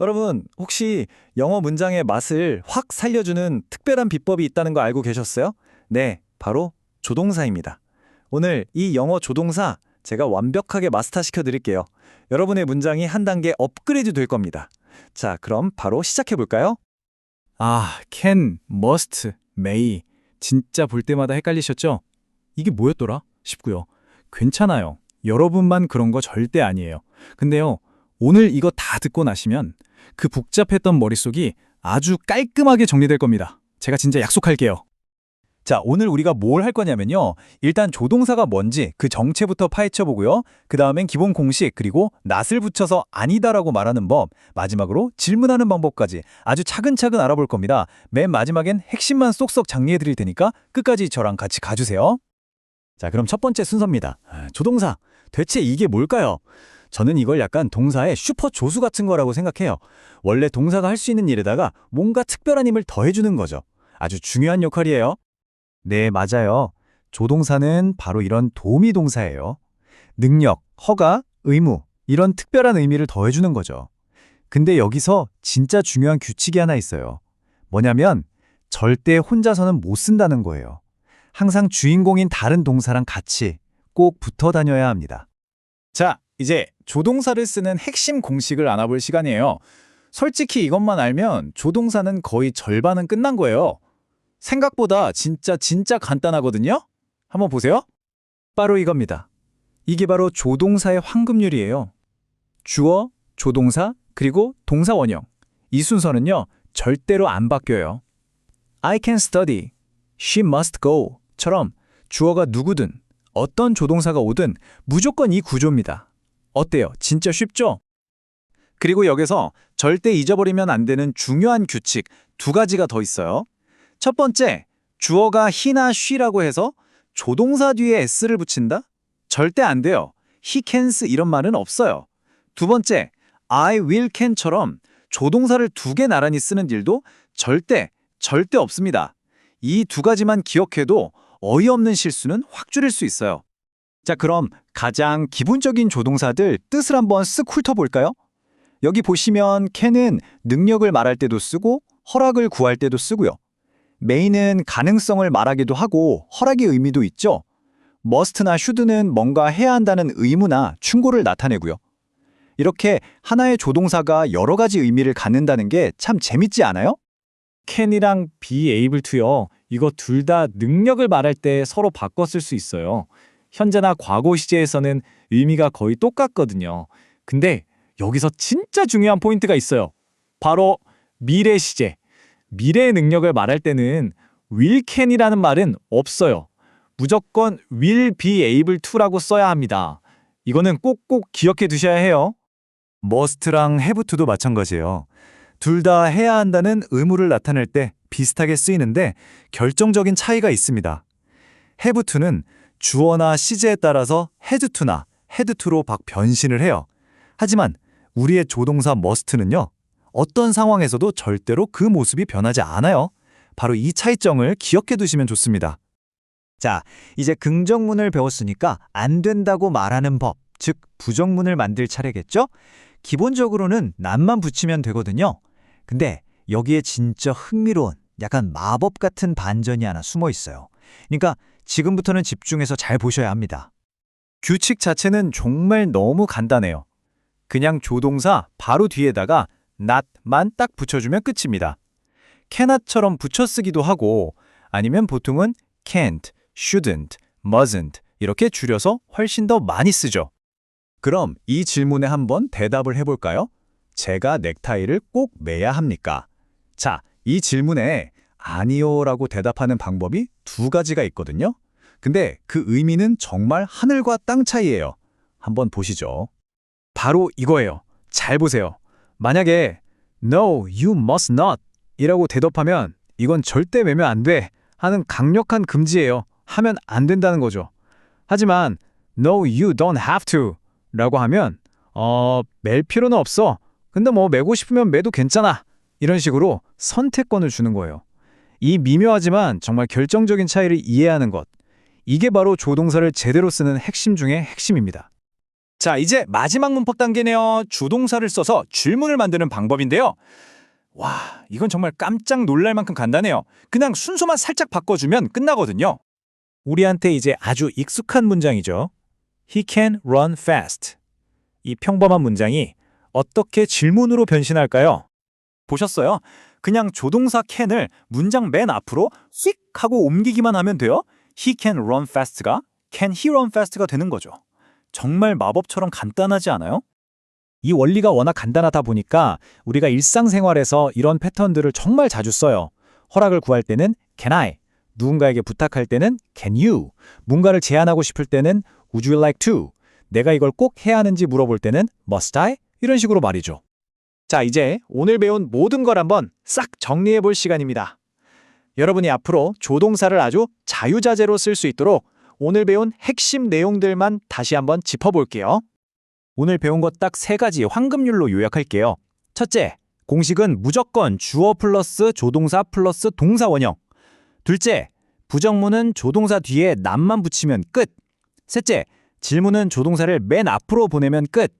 여러분, 혹시 영어 문장의 맛을 확 살려주는 특별한 비법이 있다는 거 알고 계셨어요? 네, 바로 조동사입니다. 오늘 이 영어 조동사 제가 완벽하게 마스터시켜 드릴게요. 여러분의 문장이 한 단계 업그레이드 될 겁니다. 자, 그럼 바로 시작해 볼까요? 아, can, must, may. 진짜 볼 때마다 헷갈리셨죠? 이게 뭐였더라? 싶고요. 괜찮아요. 여러분만 그런 거 절대 아니에요. 근데요, 오늘 이거 다 듣고 나시면 그 복잡했던 머릿속이 아주 깔끔하게 정리될 겁니다. 제가 진짜 약속할게요. 자, 오늘 우리가 뭘 할 거냐면요. 일단 조동사가 뭔지 그 정체부터 파헤쳐 보고요. 그 다음엔 기본 공식 그리고 낫을 붙여서 아니다라고 말하는 법, 마지막으로 질문하는 방법까지 아주 차근차근 알아볼 겁니다. 맨 마지막엔 핵심만 쏙쏙 정리해 드릴 테니까 끝까지 저랑 같이 가주세요. 자, 그럼 첫 번째 순서입니다. 아, 조동사. 대체 이게 뭘까요? 저는 이걸 약간 동사의 슈퍼 조수 같은 거라고 생각해요. 원래 동사가 할 수 있는 일에다가 뭔가 특별한 힘을 더해주는 거죠. 아주 중요한 역할이에요. 네, 맞아요. 조동사는 바로 이런 도우미 동사예요. 능력, 허가, 의무, 이런 특별한 의미를 더해주는 거죠. 근데 여기서 진짜 중요한 규칙이 하나 있어요. 뭐냐면 절대 혼자서는 못 쓴다는 거예요. 항상 주인공인 다른 동사랑 같이 꼭 붙어 다녀야 합니다. 자, 이제 조동사를 쓰는 핵심 공식을 알아볼 시간이에요. 솔직히 이것만 알면 조동사는 거의 절반은 끝난 거예요. 생각보다 진짜 진짜 간단하거든요? 한번 보세요. 바로 이겁니다. 이게 바로 조동사의 황금률이에요. 주어, 조동사, 그리고 동사 원형. 이 순서는요, 절대로 안 바뀌어요. I can study, she must go 처럼 주어가 누구든 어떤 조동사가 오든 무조건 이 구조입니다. 어때요? 진짜 쉽죠? 그리고 여기서 절대 잊어버리면 안 되는 중요한 규칙 두 가지가 더 있어요. 첫 번째, 주어가 he나 she라고 해서 조동사 뒤에 s를 붙인다? 절대 안 돼요. he cans 이런 말은 없어요. 두 번째, I will can처럼 조동사를 두 개 나란히 쓰는 일도 절대, 절대 없습니다. 이 두 가지만 기억해도 어이없는 실수는 확 줄일 수 있어요. 자, 그럼 가장 기본적인 조동사들 뜻을 한번 쓱 훑어볼까요? 여기 보시면 can은 능력을 말할 때도 쓰고 허락을 구할 때도 쓰고요. may는 가능성을 말하기도 하고 허락의 의미도 있죠. must나 should는 뭔가 해야 한다는 의무나 충고를 나타내고요. 이렇게 하나의 조동사가 여러 가지 의미를 갖는다는 게 참 재밌지 않아요? can이랑 be able to요. 이거 둘 다 능력을 말할 때 서로 쓸수 있어요. 현재나 과거 시제에서는 의미가 거의 똑같거든요. 근데 여기서 진짜 중요한 포인트가 있어요. 바로 미래 시제. 미래의 능력을 말할 때는 will can이라는 말은 없어요. 무조건 will be able to라고 써야 합니다. 이거는 꼭꼭 기억해 두셔야 해요. must랑 have to도 마찬가지예요. 둘 다 해야 한다는 의무를 나타낼 때 비슷하게 쓰이는데 결정적인 차이가 있습니다. have to는 주어나 시제에 따라서 had to로 박 변신을 해요. 하지만 우리의 조동사 must는요. 어떤 상황에서도 절대로 그 모습이 변하지 않아요. 바로 이 차이점을 기억해 두시면 좋습니다. 자, 이제 긍정문을 배웠으니까 안 된다고 말하는 법, 즉 부정문을 만들 차례겠죠? 기본적으로는 난만 붙이면 되거든요. 근데 여기에 진짜 흥미로운 약간 마법 같은 반전이 하나 숨어 있어요. 그러니까 지금부터는 집중해서 잘 보셔야 합니다. 규칙 자체는 정말 너무 간단해요. 그냥 조동사 바로 뒤에다가 not만 딱 붙여주면 끝입니다. cannot처럼 붙여쓰기도 하고 아니면 보통은 can't, shouldn't, mustn't 이렇게 줄여서 훨씬 더 많이 쓰죠. 그럼 이 질문에 한번 대답을 해볼까요? 제가 넥타이를 꼭 매야 합니까? 자, 이 질문에 아니요 라고 대답하는 방법이 두 가지가 있거든요. 근데 그 의미는 정말 하늘과 땅 차이예요. 한번 보시죠. 바로 이거예요. 잘 보세요. 만약에 No, you must not 이라고 대답하면 이건 절대 매면 안 돼 하는 강력한 금지예요. 하면 안 된다는 거죠. 하지만 No, you don't have to 라고 하면 어, 맬 필요는 없어. 근데 뭐 매고 싶으면 매도 괜찮아. 이런 식으로 선택권을 주는 거예요. 이 미묘하지만 정말 결정적인 차이를 이해하는 것. 이게 바로 조동사를 제대로 쓰는 핵심 중의 핵심입니다. 자, 이제 마지막 문법 단계네요. 주동사를 써서 줄문을 만드는 방법인데요. 와, 이건 정말 깜짝 놀랄 만큼 간단해요. 그냥 순서만 살짝 바꿔주면 끝나거든요. 우리한테 이제 아주 익숙한 문장이죠. He can run fast. 이 평범한 문장이 어떻게 질문으로 변신할까요? 보셨어요? 그냥 조동사 can을 문장 맨 앞으로 휙 하고 옮기기만 하면 돼요. He can run fast가 can he run fast가 되는 거죠. 정말 마법처럼 간단하지 않아요? 이 원리가 워낙 간단하다 보니까 우리가 일상생활에서 이런 패턴들을 정말 자주 써요. 허락을 구할 때는 can I, 누군가에게 부탁할 때는 can you, 뭔가를 제안하고 싶을 때는 would you like to, 내가 이걸 꼭 해야 하는지 물어볼 때는 must I, 이런 식으로 말이죠. 자, 이제 오늘 배운 모든 걸 한번 싹 정리해 볼 시간입니다. 여러분이 앞으로 조동사를 아주 자유자재로 쓸 수 있도록 오늘 배운 핵심 내용들만 다시 한번 짚어볼게요. 오늘 배운 것 딱 세 가지 황금률로 요약할게요. 첫째, 공식은 무조건 주어 플러스 조동사 플러스 동사 원형. 둘째, 부정문은 조동사 뒤에 남만 붙이면 끝. 셋째, 질문은 조동사를 맨 앞으로 보내면 끝.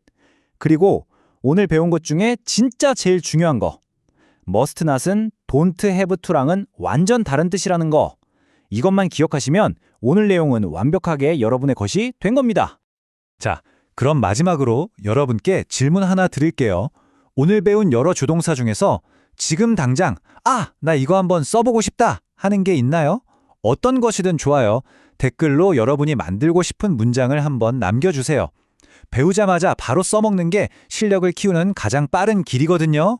그리고 오늘 배운 것 중에 진짜 제일 중요한 거. must not은 don't have to랑은 완전 다른 뜻이라는 거. 이것만 기억하시면 오늘 내용은 완벽하게 여러분의 것이 된 겁니다. 자, 그럼 마지막으로 여러분께 질문 하나 드릴게요. 오늘 배운 여러 조동사 중에서 지금 당장 아, 나 이거 한번 써보고 싶다 하는 게 있나요? 어떤 것이든 좋아요. 댓글로 여러분이 만들고 싶은 문장을 한번 남겨주세요. 배우자마자 바로 써먹는 게 실력을 키우는 가장 빠른 길이거든요.